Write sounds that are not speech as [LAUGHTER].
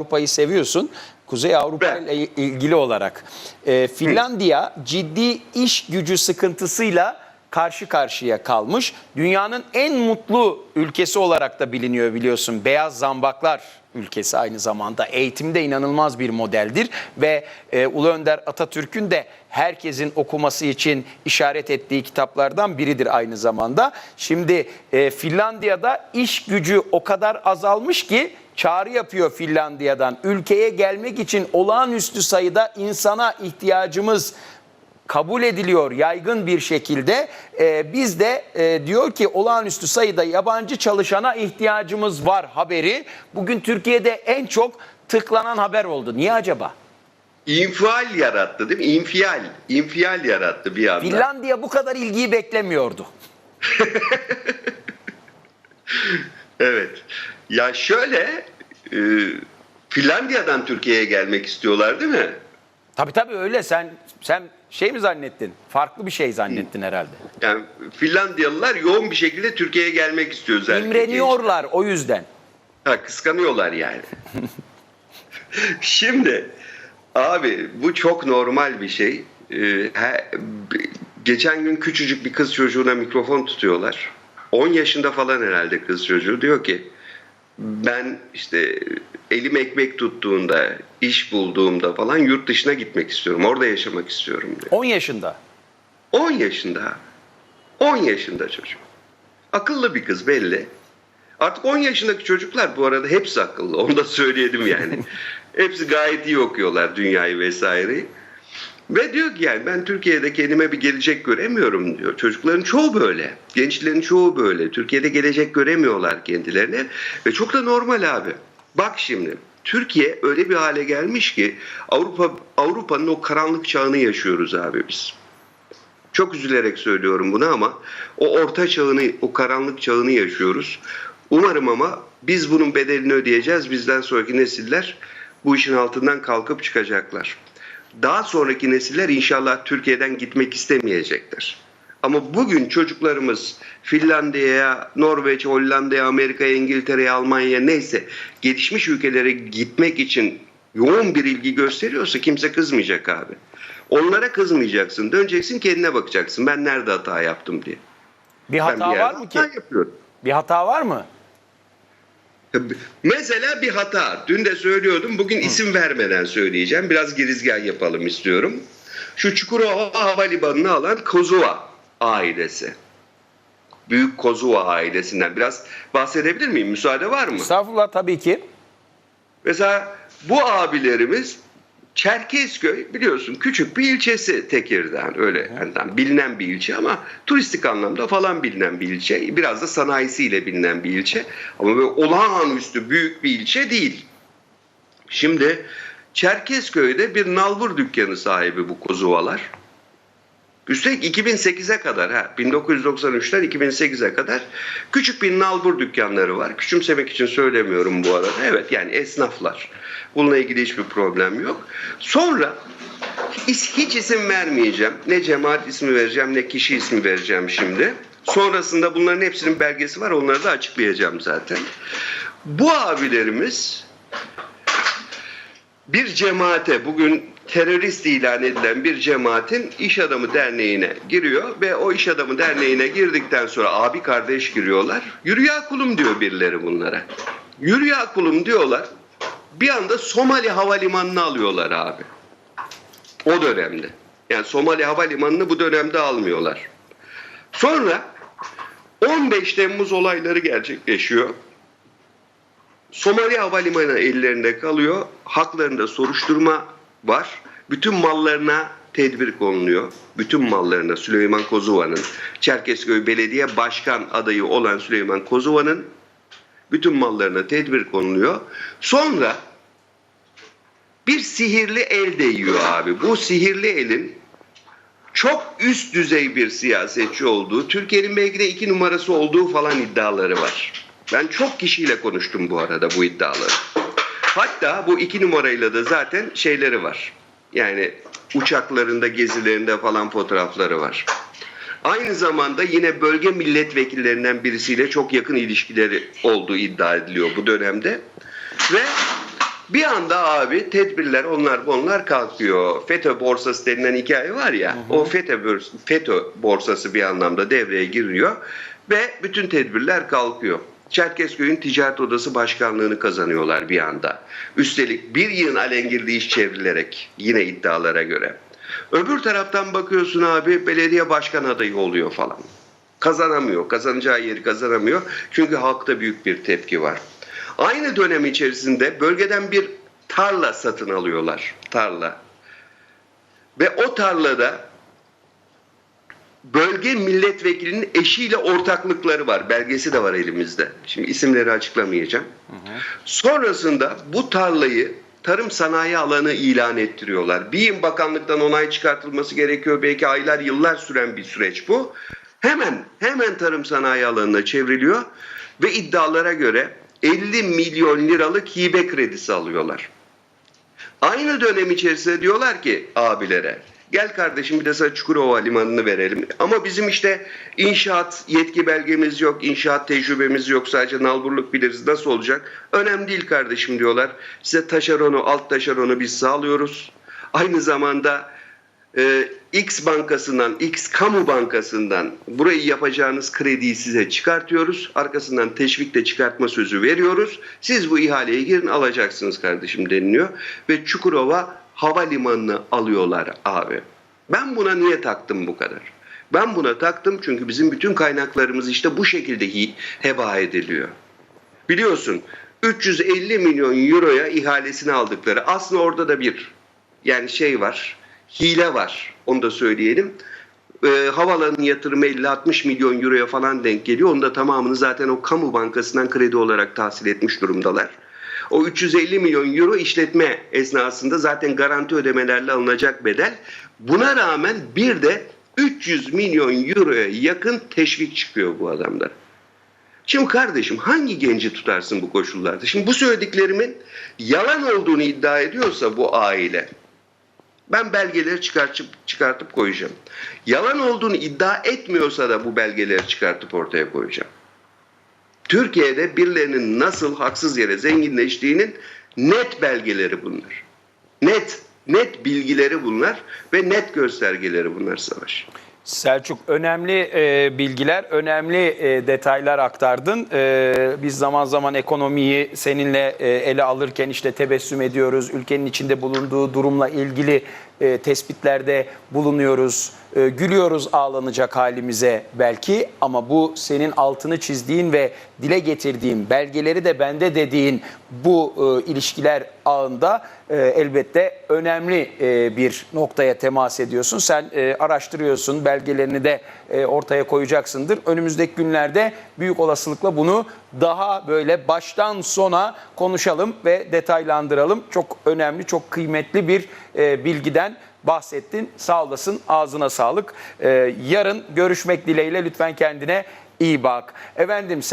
Avrupa'yı seviyorsun. Kuzey Avrupa Ben- ile ilgili olarak. Ee, Finlandiya ciddi iş gücü sıkıntısıyla karşı karşıya kalmış. Dünyanın en mutlu ülkesi olarak da biliniyor biliyorsun. Beyaz zambaklar ülkesi aynı zamanda. Eğitimde inanılmaz bir modeldir ve e, Ulu Önder Atatürk'ün de herkesin okuması için işaret ettiği kitaplardan biridir aynı zamanda. Şimdi e, Finlandiya'da iş gücü o kadar azalmış ki çağrı yapıyor Finlandiya'dan. Ülkeye gelmek için olağanüstü sayıda insana ihtiyacımız kabul ediliyor yaygın bir şekilde. Ee, biz de e, diyor ki olağanüstü sayıda yabancı çalışana ihtiyacımız var haberi. Bugün Türkiye'de en çok tıklanan haber oldu. Niye acaba? İnfial yarattı değil mi? İnfial. İnfial yarattı bir anda. Finlandiya bu kadar ilgiyi beklemiyordu. [LAUGHS] Evet. Ya şöyle e, Finlandiya'dan Türkiye'ye gelmek istiyorlar değil mi? Tabii tabii öyle sen sen şey mi zannettin? Farklı bir şey zannettin herhalde. Yani Finlandiyalılar yoğun bir şekilde Türkiye'ye gelmek istiyor özellikle. İmreniyorlar o yüzden. Ha, kıskanıyorlar yani. [LAUGHS] Şimdi abi bu çok normal bir şey. Ee, he- geçen gün küçücük bir kız çocuğuna mikrofon tutuyorlar. 10 yaşında falan herhalde kız çocuğu diyor ki ben işte elim ekmek tuttuğunda, iş bulduğumda falan yurt dışına gitmek istiyorum. Orada yaşamak istiyorum diyor. 10 yaşında. 10 yaşında. 10 yaşında çocuk. Akıllı bir kız belli. Artık 10 yaşındaki çocuklar bu arada hepsi akıllı. Onu da söyleyelim yani. [LAUGHS] hepsi gayet iyi okuyorlar dünyayı vesaireyi. Ve diyor ki yani ben Türkiye'de kendime bir gelecek göremiyorum diyor. Çocukların çoğu böyle. Gençlerin çoğu böyle. Türkiye'de gelecek göremiyorlar kendilerine. Ve çok da normal abi. Bak şimdi Türkiye öyle bir hale gelmiş ki Avrupa Avrupa'nın o karanlık çağını yaşıyoruz abi biz. Çok üzülerek söylüyorum bunu ama o orta çağını, o karanlık çağını yaşıyoruz. Umarım ama biz bunun bedelini ödeyeceğiz. Bizden sonraki nesiller bu işin altından kalkıp çıkacaklar. Daha sonraki nesiller inşallah Türkiye'den gitmek istemeyecekler. Ama bugün çocuklarımız Finlandiya'ya, Norveç, Hollanda'ya, Amerika'ya, İngiltere'ye, Almanya'ya neyse gelişmiş ülkelere gitmek için yoğun bir ilgi gösteriyorsa kimse kızmayacak abi. Onlara kızmayacaksın. Döneceksin kendine bakacaksın. Ben nerede hata yaptım diye. Bir Ben hata bir var mı ki? yapıyorum. Bir hata var mı? Mesela bir hata. Dün de söylüyordum. Bugün isim vermeden söyleyeceğim. Biraz girizgah yapalım istiyorum. Şu Çukurova Havalimanı'nı alan Kozuva ailesi. Büyük Kozuva ailesinden biraz bahsedebilir miyim? Müsaade var mı? Estağfurullah tabii ki. Mesela bu abilerimiz Çerkezköy biliyorsun küçük bir ilçesi Tekirdağ öyle yani bilinen bir ilçe ama turistik anlamda falan bilinen bir ilçe. Biraz da sanayisiyle bilinen bir ilçe ama böyle olağanüstü büyük bir ilçe değil. Şimdi Çerkezköy'de bir nalbur dükkanı sahibi bu kozuvalar. Üstelik 2008'e kadar ha 1993'ten 2008'e kadar küçük bir nalbur dükkanları var. Küçümsemek için söylemiyorum bu arada. Evet yani esnaflar. Bununla ilgili hiçbir problem yok. Sonra hiç isim vermeyeceğim. Ne cemaat ismi vereceğim ne kişi ismi vereceğim şimdi. Sonrasında bunların hepsinin belgesi var. Onları da açıklayacağım zaten. Bu abilerimiz bir cemaate bugün terörist ilan edilen bir cemaatin iş adamı derneğine giriyor ve o iş adamı derneğine girdikten sonra abi kardeş giriyorlar. Yürü ya kulum diyor birileri bunlara. Yürü ya kulum diyorlar. Bir anda Somali Havalimanı'nı alıyorlar abi. O dönemde. Yani Somali Havalimanı'nı bu dönemde almıyorlar. Sonra 15 Temmuz olayları gerçekleşiyor. Somali Havalimanı ellerinde kalıyor. Haklarında soruşturma var. Bütün mallarına tedbir konuluyor. Bütün mallarına Süleyman Kozuva'nın, Çerkezköy Belediye Başkan adayı olan Süleyman Kozuva'nın bütün mallarına tedbir konuluyor. Sonra bir sihirli el değiyor abi. Bu sihirli elin çok üst düzey bir siyasetçi olduğu, Türkiye'nin belki de iki numarası olduğu falan iddiaları var. Ben çok kişiyle konuştum bu arada bu iddiaları. Hatta bu iki numarayla da zaten şeyleri var. Yani uçaklarında, gezilerinde falan fotoğrafları var. Aynı zamanda yine bölge milletvekillerinden birisiyle çok yakın ilişkileri olduğu iddia ediliyor bu dönemde. Ve Bir anda abi tedbirler onlar bunlar kalkıyor. FETÖ borsası denilen hikaye var ya o FETÖ, FETÖ borsası bir anlamda devreye giriyor ve bütün tedbirler kalkıyor. Çerkezköy'ün ticaret odası başkanlığını kazanıyorlar bir anda. Üstelik bir yığın alengirli iş çevrilerek yine iddialara göre. Öbür taraftan bakıyorsun abi belediye başkan adayı oluyor falan. Kazanamıyor. Kazanacağı yeri kazanamıyor. Çünkü halkta büyük bir tepki var. Aynı dönem içerisinde bölgeden bir tarla satın alıyorlar. Tarla. Ve o tarlada bölge milletvekilinin eşiyle ortaklıkları var. Belgesi de var elimizde. Şimdi isimleri açıklamayacağım. Sonrasında bu tarlayı tarım sanayi alanı ilan ettiriyorlar. BİM bakanlıktan onay çıkartılması gerekiyor. Belki aylar yıllar süren bir süreç bu. Hemen hemen tarım sanayi alanına çevriliyor ve iddialara göre 50 milyon liralık hibe kredisi alıyorlar. Aynı dönem içerisinde diyorlar ki abilere gel kardeşim bir de sana Çukurova Limanı'nı verelim. Ama bizim işte inşaat yetki belgemiz yok, inşaat tecrübemiz yok sadece nalburluk biliriz nasıl olacak? Önemli değil kardeşim diyorlar. Size taşeronu, alt taşeronu biz sağlıyoruz. Aynı zamanda e, X bankasından, X kamu bankasından burayı yapacağınız krediyi size çıkartıyoruz. Arkasından teşvik de çıkartma sözü veriyoruz. Siz bu ihaleye girin alacaksınız kardeşim deniliyor. Ve Çukurova havalimanını alıyorlar abi. Ben buna niye taktım bu kadar? Ben buna taktım çünkü bizim bütün kaynaklarımız işte bu şekilde heba ediliyor. Biliyorsun 350 milyon euroya ihalesini aldıkları aslında orada da bir yani şey var hile var onu da söyleyelim. Ee, havalanın yatırımı 50-60 milyon euroya falan denk geliyor. Onun da tamamını zaten o kamu bankasından kredi olarak tahsil etmiş durumdalar. O 350 milyon euro işletme esnasında zaten garanti ödemelerle alınacak bedel. Buna rağmen bir de 300 milyon euroya yakın teşvik çıkıyor bu adamda. Şimdi kardeşim hangi genci tutarsın bu koşullarda? Şimdi bu söylediklerimin yalan olduğunu iddia ediyorsa bu aile ben belgeleri çıkartıp çıkartıp koyacağım. Yalan olduğunu iddia etmiyorsa da bu belgeleri çıkartıp ortaya koyacağım. Türkiye'de birilerinin nasıl haksız yere zenginleştiğinin net belgeleri bunlar. Net, net bilgileri bunlar ve net göstergeleri bunlar Savaş. Selçuk önemli e, bilgiler, önemli e, detaylar aktardın. E, biz zaman zaman ekonomiyi seninle e, ele alırken işte tebessüm ediyoruz. Ülkenin içinde bulunduğu durumla ilgili e, tespitlerde bulunuyoruz. E, gülüyoruz ağlanacak halimize belki ama bu senin altını çizdiğin ve dile getirdiğin belgeleri de bende dediğin bu e, ilişkiler ağında e, elbette önemli e, bir noktaya temas ediyorsun. Sen e, araştırıyorsun, belgelerini de e, ortaya koyacaksındır. Önümüzdeki günlerde büyük olasılıkla bunu daha böyle baştan sona konuşalım ve detaylandıralım. Çok önemli, çok kıymetli bir e, bilgiden bahsettin. Sağ olasın, ağzına sağlık. E, yarın görüşmek dileğiyle lütfen kendine iyi bak. Efendim sen